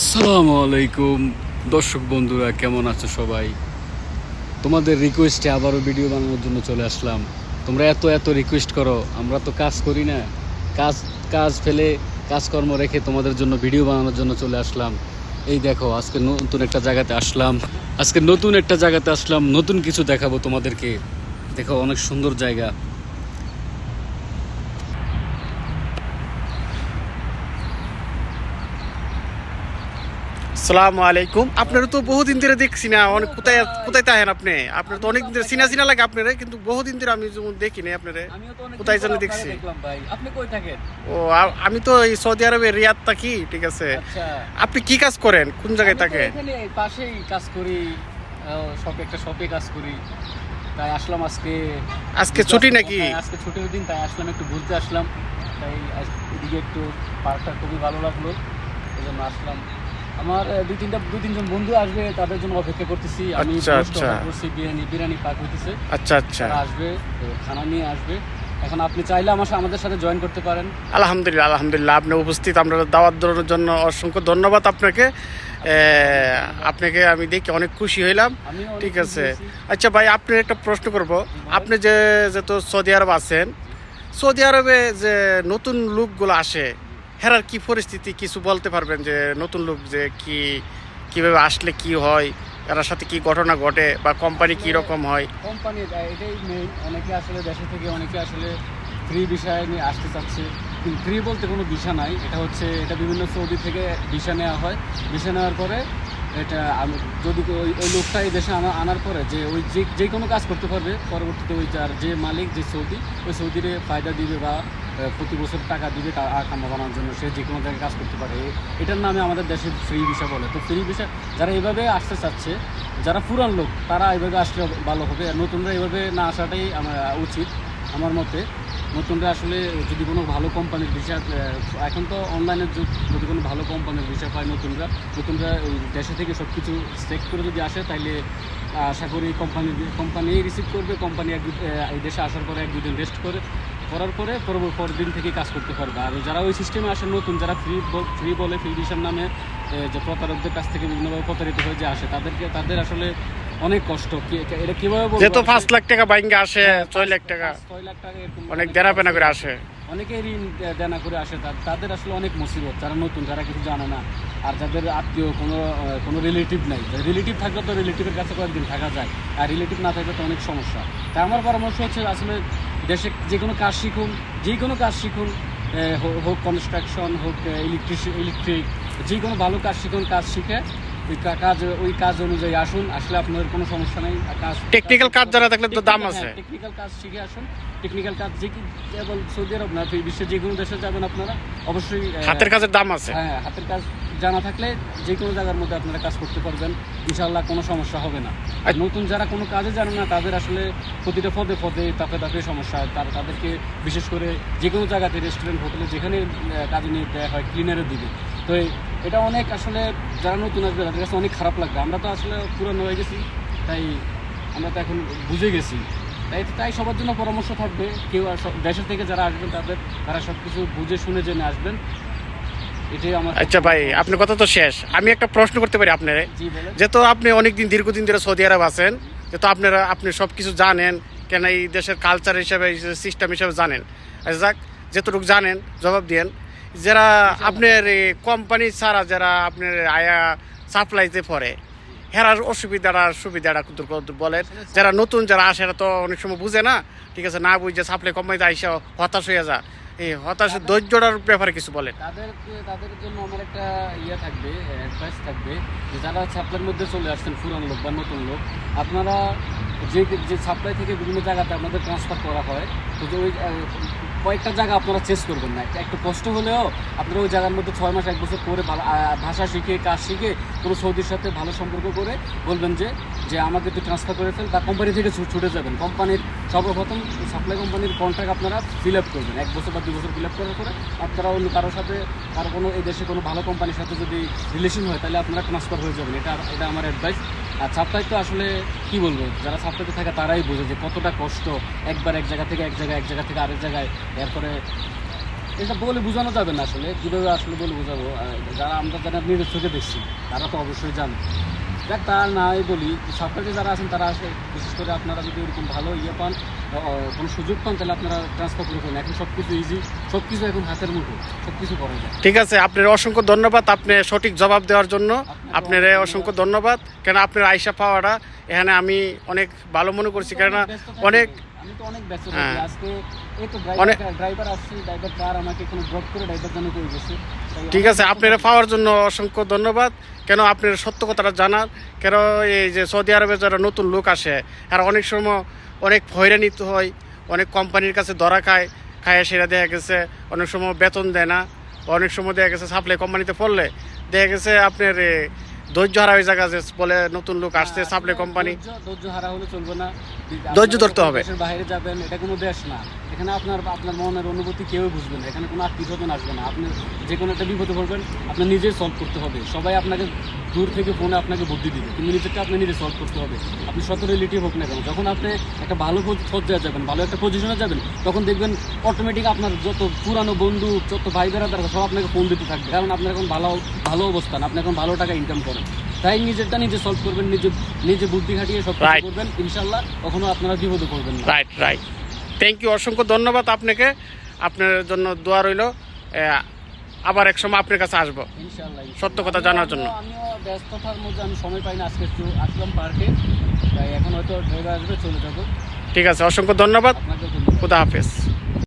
আসসালামু আলাইকুম। দর্শক বন্ধুরা, কেমন আছো সবাই? তোমাদের রিকোয়েস্টে আবারও ভিডিও বানানোর জন্য চলে আসলাম। তোমরা এত এত রিকোয়েস্ট করো, আমরা তো কাজ করি না। কাজ কাজ ফেলে, কাজকর্ম রেখে তোমাদের জন্য ভিডিও বানানোর জন্য চলে আসলাম। এই দেখো, আজকে নতুন একটা জায়গাতে আসলাম। আজকে নতুন একটা জায়গাতে আসলাম, নতুন কিছু দেখাবো তোমাদেরকে। দেখো, অনেক সুন্দর জায়গা। সালামু আলাইকুম। আপনারা তো বহুদিন ধরে দেখছি না অনেক কোথায় কোথায় থাকেন আপনি? আপনার তো অনেক দিন ধরে চিনা চিনা লাগে আপনারা কিন্তু বহুদিন ধরে আমি যেমন দেখি নাই আপনারা তো কোথায় যেন দেখছি? ও আমি তো এই সৌদি আরবে রিয়াদ থাকি ঠিক আছে। আচ্ছা। আপনি কি কাজ করেন? কোন জায়গায় থাকে পাশেই কাজ করি শপে একটা শপে কাজ করি। তাই আসলাম আজকে। আজকে ছুটি নাকি? হ্যাঁ, আজকে ছুটির দিন তাই আসলাম একটু ঘুরতে আসলাম। তাই এদিকে একটু পার্কটা খুবই ভালো লাগল। এই জন্য আসলাম। আমার দুই তিনটা দুই তিনজন বন্ধু আসবে তাদের জন্য অপেক্ষা করতেছি। আমি আচ্ছা, আচ্ছা। করছি বিরিয়ানি বিরিয়ানি পাক হইতেছে। আচ্ছা আচ্ছা। আসবে খানা নিয়ে আসবে। এখন আপনি চাইলে আমার আমাদের সাথে জয়েন করতে পারেন। আলহামদুলিল্লাহ আলহামদুলিল্লাহ আপনি উপস্থিত। আমরা দাওয়াত দেওয়ার জন্য অসংখ্য ধন্যবাদ আপনাকে। আপনাকে আমি দেখে অনেক খুশি হইলাম। ঠিক আছে। আচ্ছা ভাই আপনি একটা প্রশ্ন করব। আপনি যে যেহেতু সৌদি আরব আছেন সৌদি আরবে যে নতুন লোকগুলো আসে হেরার কি পরিস্থিতি, কিছু বলতে পারবেন যে নতুন লোক যে কি, কীভাবে আসলে কি হয়, এরার সাথে কি ঘটনা ঘটে বা কোম্পানি কি রকম হয়? কোম্পানি এটাই মেইন অনেকে আসলে দেশে থেকে অনেকে আসলে ফ্রি বিষয় নিয়ে আসতে চাচ্ছে। কিন্তু ফ্রি বলতে কোনো ভিসা নাই, এটা হচ্ছে, এটা বিভিন্ন সৌদি থেকে ভিসা নেওয়া হয়। ভিসা নেওয়ার পরে এটা যদি ওই ওই লোকটা এই দেশে আনা আনার পরে যে ওই যে যে কোনো কাজ করতে পারবে, পরবর্তীতে ওই যার যে মালিক, যে সৌদি, ওই সৌদিরে ফায়দা দিবে বা প্রতি বছর টাকা দিবে খাম্বা বানানোর জন্য সে যে কোনো জায়গায় কাজ করতে পারে। এটার নামে আমাদের দেশে ফ্রি ভিসা বলে। তো ফ্রি ভিসা যারা এইভাবে আসতে চাচ্ছে, যারা পুরান লোক, তারা এইভাবে আসলে ভালো হবে। আর নতুনরা এইভাবে না আসাটাই আমার, উচিত, আমার মতে। নতুনরা আসলে যদি কোনো ভালো কোম্পানির ভিসা এখন তো অনলাইনের যুগ, যদি কোনো ভালো কোম্পানির ভিসা পায় নতুনরা নতুনরা ওই দেশে থেকে সব কিছু চেক করে যদি আসে তাহলে আশা করি কোম্পানি কোম্পানি রিসিভ করবে কোম্পানি এক এই দেশে আসার পরে এক দুদিন রেস্ট করে, করার পরে পরের দিন থেকে কাজ করতে পারবে। আর যারা ওই সিস্টেমে আসে, নতুন যারা ফ্রি ফ্রি বলে ফ্রি ভিসার নামে যে প্রতারকদের কাছ থেকে বিভিন্নভাবে প্রতারিত হয়ে যে আসে, তাদেরকে, তাদের আসলে অনেক কষ্ট। কি- এটা কীভাবে বলব? যেহেতু পাঁচ লাখ টাকা বাইঙ্গে আসে হ্যাঁ, ছয় লাখ টাকা। ছয় লাখ টাকা এরকম অনেক দেনা পেনা করে আসে। অনেকে ঋণ দেনা করে আসে তাদের আসলে অনেক মুসিবত যারা নতুন যারা কিছু জানে না। আর যাদের আত্মীয় কোনো কোনো রিলেটিভ নাই। রিলেটিভ থাকলে তো রিলেটিভের কাছে কয়েকদিন থাকা যায় আর রিলেটিভ না থাকলে তো অনেক সমস্যা। তাই আমার পরামর্শ হচ্ছে আসলে দেশে যে কোনো কাজ শিখুন যে কোনো কাজ শিখুন হোক কনস্ট্রাকশন হোক ইলেকট্রিক ইলেকট্রিক যে কোনো ভালো কাজ শিখুন কাজ শিখে ওই কাজ ওই কাজ অনুযায়ী আসুন আসলে আপনাদের কোনো সমস্যা নেই। কাজ টেকনিক্যাল কাজ জানা থাকলে তো দাম আছে। টেকনিক্যাল কাজ শিখে আসুন। টেকনিক্যাল কাজ যে কি কেবল সৌদি আরব না বিশ্বের যে কোনো দেশে যাবেন আপনারা অবশ্যই হাতের কাজের দাম আছে। হ্যাঁ হাতের কাজ জানা থাকলে যে কোনো জায়গার মধ্যে আপনারা কাজ করতে পারবেন। ইনশাল্লাহ কোনো সমস্যা হবে না। আর নতুন যারা কোনো কাজে জানে না তাদের আসলে প্রতিটা পদে পদে তাপে তাপে সমস্যা। হয় তারা তাদেরকে বিশেষ করে যে কোনো জায়গাতে রেস্টুরেন্ট হোটেলে যেখানে কাজে নিয়ে দেওয়া হয় ক্লিনারের দিবে তো এটা অনেক আসলে যারা নতুন আসবে তাদের কাছে অনেক খারাপ লাগবে। আমরা তো আসলে পুরানো হয়ে গেছি তাই আমরা তো এখন বুঝে গেছি। তাই তাই সবার জন্য পরামর্শ থাকবে কেউ আর সব- দেশের থেকে যারা আসবেন তাদের তারা সব কিছু বুঝে শুনে জেনে আসবেন। এটাই আমার আচ্ছা ভাই আপনার কথা তো শেষ। আমি একটা প্রশ্ন করতে পারি আপনারে। যেহেতু আপনি অনেকদিন দীর্ঘদিন ধরে সৌদি আরব আছেন যেহেতু আপনারা আপনি সব কিছু জানেন কেন এই দেশের কালচার হিসাবে সিস্টেম হিসাবে জানেন। আচ্ছা যাক যতটুকু জানেন জবাব দিয়েন। যারা আপনার কোম্পানি ছাড়া যারা আপনার আয়া সাপ্লাইতে পড়ে, হেরার অসুবিধাটা, সুবিধাটা কিন্তু বলেন। যারা নতুন যারা আসে তো অনেক সময় বুঝে না। ঠিক আছে, না বুঝে সাপ্লাই কোম্পানিতে আইসা হতাশ হয়ে যা এই হতাশ, ধৈর্যটার ব্যাপারে কিছু বলেন। তাদেরকে, তাদের জন্য আমার একটা ইয়ে থাকবে অ্যাডভাইস থাকবে, যে যারা সাপ্লাইয়ের মধ্যে চলে আসছেন, পুরান লোক বা নতুন লোক, আপনারা যে যে সাপ্লাই থেকে বিভিন্ন জায়গাতে আপনাদের ট্রান্সফার করা হয়, তো ওই কয়েকটা জায়গা আপনারা চেস করবেন না। একটু কষ্ট হলেও আপনারা ওই জায়গার মধ্যে ছয় মাস, এক বছর করে ভাষা শিখে, কাজ শিখে কোনো সৌদির সাথে ভালো সম্পর্ক করে বলবেন যে যে আমাকে একটু ট্রান্সফার করে ফেল বা কোম্পানি থেকে ছুটে যাবেন। কোম্পানির সর্বপ্রথম সাপ্লাই কোম্পানির কন্ট্রাক্ট আপনারা ফিল আপ করবেন। এক বছর বা দুই বছর ফিল আপ করার পরে আপনারা অন্য কারোর সাথে, কারও কোনো, এই দেশে কোনো ভালো কোম্পানির সাথে যদি রিলেশন হয়, তাহলে আপনারা ট্রান্সফার হয়ে যাবেন। এটা এটা আমার অ্যাডভাইস আর সাপ্লাই তো আসলে কি বলব, যারা সাপ্লাইতে থাকে তারাই বোঝে যে কতটা কষ্ট একবার এক জায়গা থেকে এক জায়গায়, এক জায়গা থেকে আরেক জায়গায়, এরপরে এটা বলে বোঝানো যাবে না আসলে, কীভাবে আসলে বলে বোঝাবো। যারা আমরা যারা নিজের চোখে দেখছি, তারা তো অবশ্যই জানে। দেখ তার নাই বলি। সরকারি যারা আছেন তারা আসে বিশেষ করে আপনারা যদি ওরকম ভালো ইয়ে পান কোনো সুযোগ পান তাহলে আপনারা ট্রান্সফার করে ফেলেন। এখন সব কিছু ইজি সব কিছু এখন হাতের মুঠো সব কিছু করা যায়। ঠিক আছে আপনার অসংখ্য ধন্যবাদ আপনি সঠিক জবাব দেওয়ার জন্য। আপনার অসংখ্য ধন্যবাদ। কেন আপনার আইসা পাওয়াটা এখানে আমি অনেক ভালো মনে করছি। কেননা অনেক। আমি তো অনেক ব্যস্ত হ্যাঁ। থাকি আজকে এই তো ড্রাইভার ড্রাইভার আসছি ড্রাইভার কার আমাকে কোনো ড্রপ করে ড্রাইভার জানো করে গেছে। ঠিক আছে আপনারা পাওয়ার জন্য অসংখ্য ধন্যবাদ। কেন আপনার সত্য কথাটা জানার? কেন এই যে সৌদি আরবে যারা নতুন লোক আসে আর অনেক সময় অনেক হয়রানিত হয় অনেক কোম্পানির কাছে ধরা খায় খায় সেটা দেখা গেছে অনেক সময় বেতন দেয় না অনেক সময় দেখা গেছে সাপ্লাই কোম্পানিতে পড়লে দেখা গেছে আপনার ধৈর্য হারা হয়ে জায়গা বলে নতুন লোক আসছে সাপ্লাই কোম্পানি ধৈর্য- হারা হলে চলবে না। ধৈর্য ধরতে হবে। বাইরে যাবেন এটা কোনো দেশ না। এখানে আপনার আপনার মনের অনুভূতি কেউ বুঝবে না। এখানে কোনো আত্মীয় স্বজন আসবে না। আপনি যে কোনো একটা বিপদে পড়বেন আপনার নিজেই সলভ করতে হবে। সবাই আপনাকে দূর থেকে ফোনে আপনাকে বুদ্ধি দিবে। কিন্তু নিজেরটা আপনি নিজে সলভ করতে হবে। আপনি শত রিলেটিভ হোক না কেন যখন আপনি একটা ভালো পর্যায়ে যাবেন ভালো একটা পজিশনে যাবেন তখন দেখবেন অটোমেটিক আপনার যত পুরানো বন্ধু যত ভাই বেড়াদার সব আপনাকে ফোন দিতে থাকবে। কারণ আপনার এখন ভালো ভালো অবস্থান আপনি এখন ভালো টাকা ইনকাম করেন তাই নিজেরটা নিজে সলভ করবেন নিজে নিজে বুদ্ধি খাটিয়ে সব. কিছু করবেন ইনশাল্লাহ কখনো আপনারা বিপদে পড়বেন না। রাইট রাইট থ্যাংক ইউ অসংখ্য ধন্যবাদ আপনাকে। আপনার জন্য দোয়া রইল। আবার এক সময় আপনার কাছে আসব। সত্য কথা জানার জন্য। আমিও- ব্যস্ততার মধ্যে আমি সময় পাই না আজকে একটু আসলাম পার্কে। তাই এখন হয়তো ড্রাইভার আসবে চলে যাব। ঠিক আছে অসংখ্য ধন্যবাদ। খুদা হাফেজ।